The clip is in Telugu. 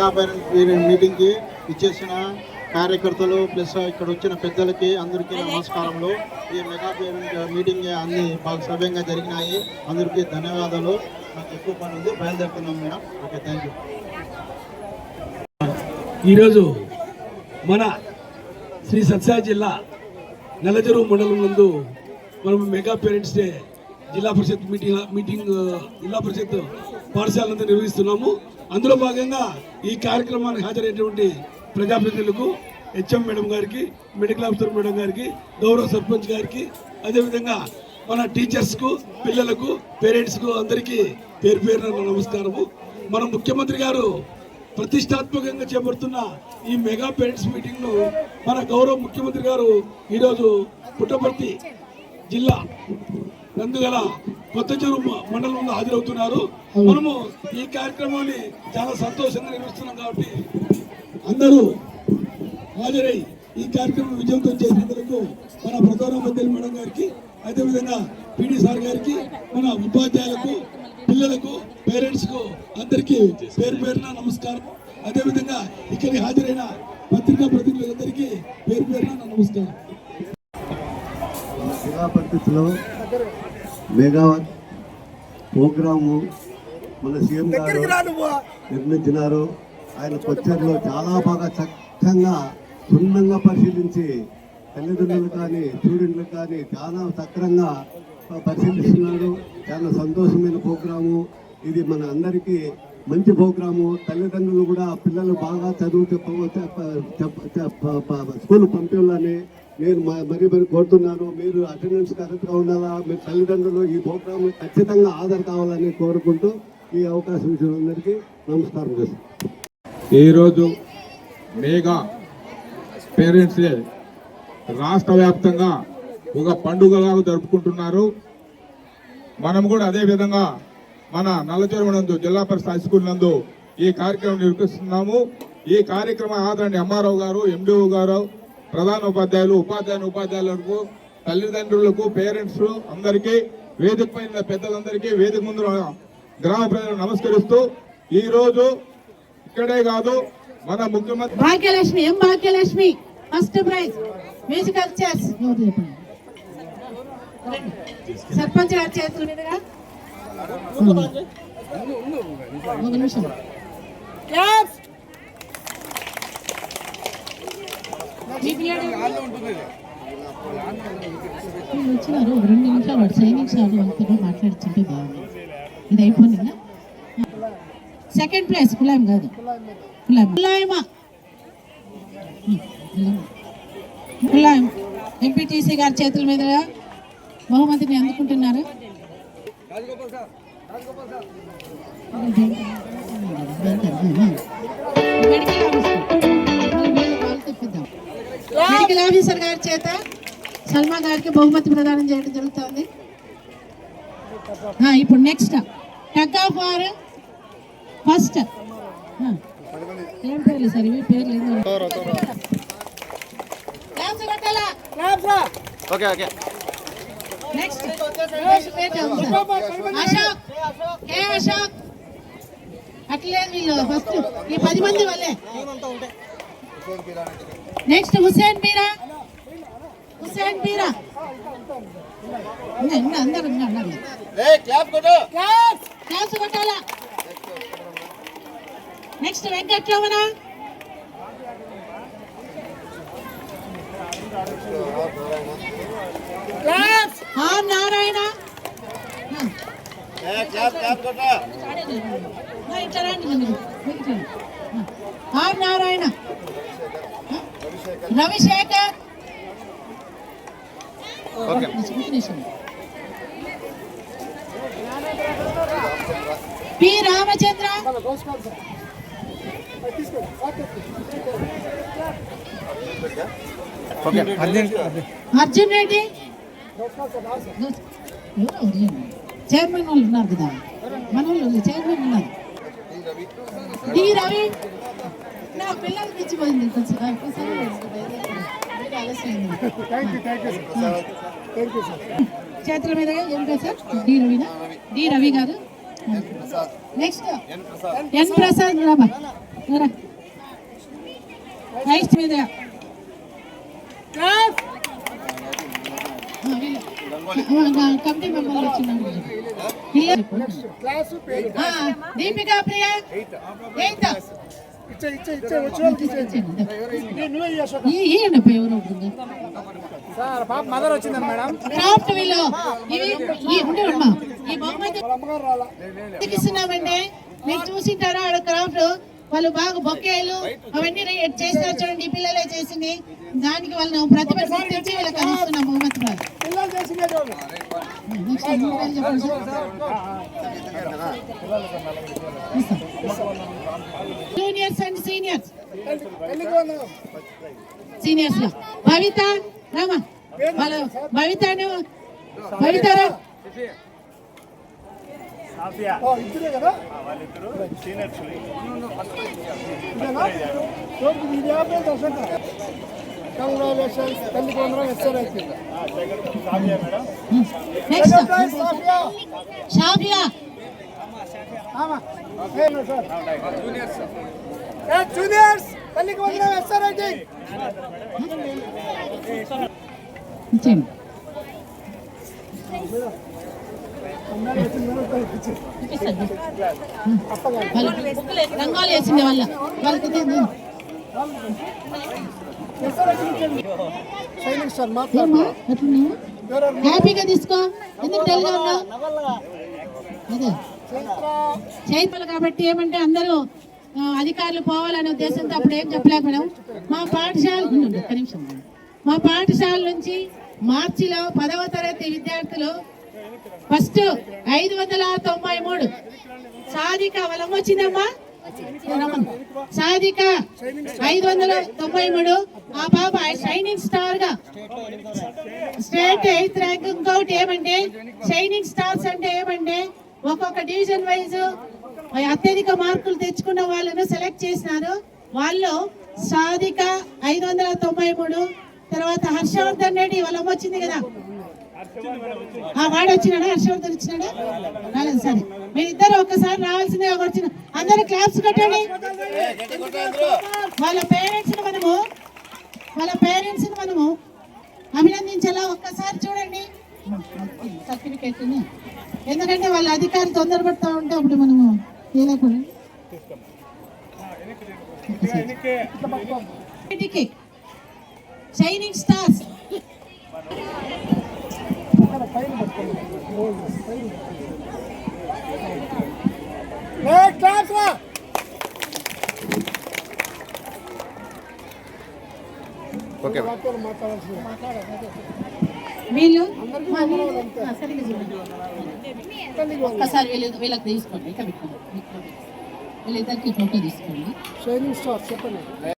మెగా పేరెంట్ మీటింగ్కి ఇచ్చేసిన కార్యకర్తలు ప్లస్ ఇక్కడ వచ్చిన పెద్దలకి అందరికీ నమస్కారములు. ఈ మెగా పేరెంట్ మీటింగ్ అన్ని బాగా సవ్యంగా జరిగినాయి. అందరికీ ధన్యవాదాలు. నాకు ఎక్కువ పని ఉంది. బయలుదేరుతున్నాం మేడం. Okay thank you. ఈరోజు మన శ్రీ సత్సా జిల్లా నెలజరువు మండలం నందు మనం మెగా పేరెంట్స్ డే జిల్లా పరిషత్ మీటింగ్ మీటింగ్ జిల్లా పరిషత్ పాఠశాలంతా నిర్వహిస్తున్నాము. అందులో భాగంగా ఈ కార్యక్రమానికి హాజరైనటువంటి ప్రజాప్రతినిధులకు హెచ్ఎం మేడం గారికి మెడికల్ ఆఫీసర్ మేడం గారికి గౌరవ సర్పంచ్ గారికి అదేవిధంగా మన టీచర్స్కు పిల్లలకు పేరెంట్స్కు అందరికీ పేరు పేరున నమస్కారము. మన ముఖ్యమంత్రి గారు ప్రతిష్టాత్మకంగా చేపడుతున్న ఈ మెగా పేరెంట్స్ మీటింగ్ను మన గౌరవ ముఖ్యమంత్రి గారు ఈరోజు పుట్టపర్తి జిల్లా నందుగల కొత్త చెరువు మండలంలో హాజరవుతున్నారు. మనము ఈ కార్యక్రమాన్ని చాలా సంతోషంగా నిర్వహిస్తున్నాం కాబట్టి అందరూ హాజరై ఈ కార్యక్రమం విజయవంతం చేసినందుకు మన ప్రధానమంత్రి మేడం గారికి అదేవిధంగా పిడి సార్ గారికి మన ఉపాధ్యాయులకు పిల్లలకు పేరెంట్స్కు అందరికీ పేరు పేరున నమస్కారం. అదేవిధంగా ఇక్కడికి హాజరైన పత్రికా ప్రతినిధులందరికీ పేరు పేరున నమస్కారం. పద్ధతిలో మెగా ప్రోగ్రాము మన సీఎం గారు నిర్మించినారు. ఆయన కొచ్చర్లో చాలా బాగా చక్కగా క్షుణ్ణంగా పరిశీలించి తల్లిదండ్రులు కానీ స్టూడెంట్లకు కానీ చాలా సక్రంగా పరిశీలిస్తున్నాడు. చాలా సంతోషమైన ప్రోగ్రాము. ఇది మన అందరికీ మంచి ప్రోగ్రాము. తల్లిదండ్రులు కూడా పిల్లలు బాగా చదువు చెప్ప స్కూల్ పంపించాలని నేను మరి మరీ మరి కోరుతున్నాను మీరు అటెండెన్స్ కరెక్ట్గా ఉండాలా మీరు తల్లిదండ్రులు ఈ ప్రోగ్రామ్ ఖచ్చితంగా ఆధార్ కావాలని కోరుకుంటూ ఈ అవకాశం ఇచ్చిన అందరికీ నమస్కారం చేస్తాను ఈరోజు మేఘా పేరెంట్స్ డే. రాష్ట్ర వ్యాప్తంగా ఒక పండుగలాగా జరుపుకుంటున్నారు. మనం కూడా అదే విధంగా మన నల్లచెరువు నందు జిల్లా పరిషత్ హైస్కూల్ నందు ఈ కార్యక్రమం నిర్వహిస్తున్నాము. ఈ కార్యక్రమం ఆదరణ ఎంఆర్ఓ గారు ఎండిఓ గారు ప్రధాన ఉపాధ్యాయులు ఉపాధ్యాయుని ఉపాధ్యాయులకు తల్లిదండ్రులకు పేరెంట్స్ అందరికీ వేదిక పైన పెద్దలందరికీ వేదిక ముందు గ్రామ ప్రజలు నమస్కరిస్తూ ఈ రోజు ఇక్కడే కాదు మన ముఖ్యమంత్రి భాగ్యలక్ష్మి ఎం Bhagyalakshmi? First prize musical chairs sarpanch గారి చేతుల మీదుగా. ఒక నిమిషం Claps. మీ పిల్లాడు వీళ్ళు వచ్చినారు రెండు నిమిషాలు వాడు సైనిక్ సార్ వాళ్ళతో మాట్లాడుతుంటే బాగుంది. ఇది అయిపోయిందా? సెకండ్ ప్లేస్ కులాయం కాదు. కులాయం. కులాయమా కులాయం. ఎంపీటీసీ గారి చేతుల మీదుగా బహుమతిని అందుకుంటున్నారు. Medical officer. తెప్పిద్దాం. మెడికల్ ఆఫీసర్ గారి చేత సల్మా గారికి బహుమతి ప్రదానం చేయడం జరుగుతుంది. ఇప్పుడు next tug of war first. ఏం పేర్లు సార్? ఇవి పేర్లు ఓకే ఓకే. నెక్స్ట్ అశోక్. ఏ అశోక్? అట్లేదు వీళ్ళు. ఫస్ట్ ఈ పది మంది వాళ్ళే నెక్స్ట్ హుసేన్ మీరా హుసేన్ మీరా ఇంకా ఇంకా అందరు ఇంకా ఉన్నారు క్లాప్స్ కొట్టాలా నెక్స్ట్ వెంకట్రమణ ఆర్ నారాయణ ఆ, ఇట్లా రండి మీరు. మీరు ఇట్లా రండి. ఆ, ఆర్ నారాయణ ఆ, రవిశేఖర్. పి రామచంద్ర. అర్జున్. రెడ్డి? చైర్మన్ వాళ్ళు ఉన్నారు కదా. మన వాళ్ళు చైర్మన్ ఉన్నారు. డి రవి. నా పిల్లలకి ఇచ్చిపోయింది కొంచెం. చేతుల మీదుగా ఏం కాదు సార్? డి రవినా డి రవి గారు? నెక్స్ట్? ఎన్ ప్రసాద్. రాబా రా. రైట్ మీద ఆ, వీళ్ళు. ఆ, కమిటీ మెంబర్లు ఆ, దీపికా ప్రియ. ఎయిత్. మదర్ వచ్చిందండి మేడం. క్రాఫ్ట్ ఇవి ఈ మీరు చూసింటారా ఆడ క్రాఫ్ట్? వాళ్ళు బాగా బొక్కేలు అవన్నీ చేస్తారు చూడండి. ఈ పిల్లలే చేసింది. దానికి వాళ్ళని ప్రతిభ గుర్తించి వీళ్ళకి అందిస్తున్నాం బహుమతి. పిల్లలు చేసిందే చూడు. నెక్స్ట్ ఎన్ని పేర్లు చెప్పండి సార్? ఇస్తాం. Juniors and seniors. సీనియర్స్లో Bhavitha Rama. వాళ్ళ భవితను భవితారా కంగ్రాచులేషన్స్ ఎస్ఆర్ నెక్స్ట్. షాఫియా ఆమా ఏమో సార్. జూనియర్స్ పెళ్ళికి వందనం ఎస్ఆర్ ఇచ్చేయండి. బుక్కులు రంగాలు వేసింది వాళ్ళ వాళ్ళకి హ్యాపీగా తీసుకో. ఎందుకు డల్గా ఉన్నావు? అదే. చైతన్యులు కాబట్టి ఏమంటే అందరూ అధికారులు పోవాలనే ఉద్దేశంతో అప్పుడు ఏం చెప్పలేకపోయాం మా పాఠశాల నిమిషం మా పాఠశాల నుంచి మార్చిలో పదవ తరగతి విద్యార్థులు ఫస్ట్ ఐదు వందల తొంభై మూడు. సాధిక వలం వచ్చిందమ్మా? సాధిక ఐదు వందల తొంభై మూడు. ఆ పాప షైనింగ్ స్టార్గా స్టేట్ ఎయిత్ ర్యాంక్ ఇంకొకటి ఏమంటే షైనింగ్ స్టార్స్ అంటే ఏమంటే ఒక్కొక్క డివిజన్ వైజ్ అత్యధిక మార్కులు తెచ్చుకున్న వాళ్ళను సెలెక్ట్ చేసినారు. వాళ్ళు సాధిక ఐదు వందల తొంభై మూడు తర్వాత హర్షవర్ధన్ రెడ్డి వాళ్ళ అమ్మ వచ్చింది కదా? ఆ వాడు వచ్చినాడా? హర్షవర్ధన్ వచ్చినాడా? రాలేదు సరే. మీరిద్దరు ఒక్కసారి రావాల్సిందే ఒక వచ్చిన అందరూ క్లాప్స్ కట్టండి. వాళ్ళ పేరెంట్స్ మనము వాళ్ళ పేరెంట్స్ మనము అభినందించేలా ఒక్కసారి చూడండి. సర్టిఫికేట్ ఎందుకంటే వాళ్ళ అధికారి తొందరపడతా ఉంటే అప్పుడు మనము షైనింగ్ స్టార్స్ ఏ, క్లాస్ రా ఓకే మాట్లాడాల్సింది వీళ్ళు మా వీళ్ళు- ఆ, సరిగ్గా చూడండి. ఒక్కసారి వీళ్ళు వీళ్ళకి తీసుకోండి ఇక్కడ పెట్టుకోండి వీళ్ళిద్దరికి ఫోటో తీసుకోండి షైనింగ్ స్టార్ చెప్పండి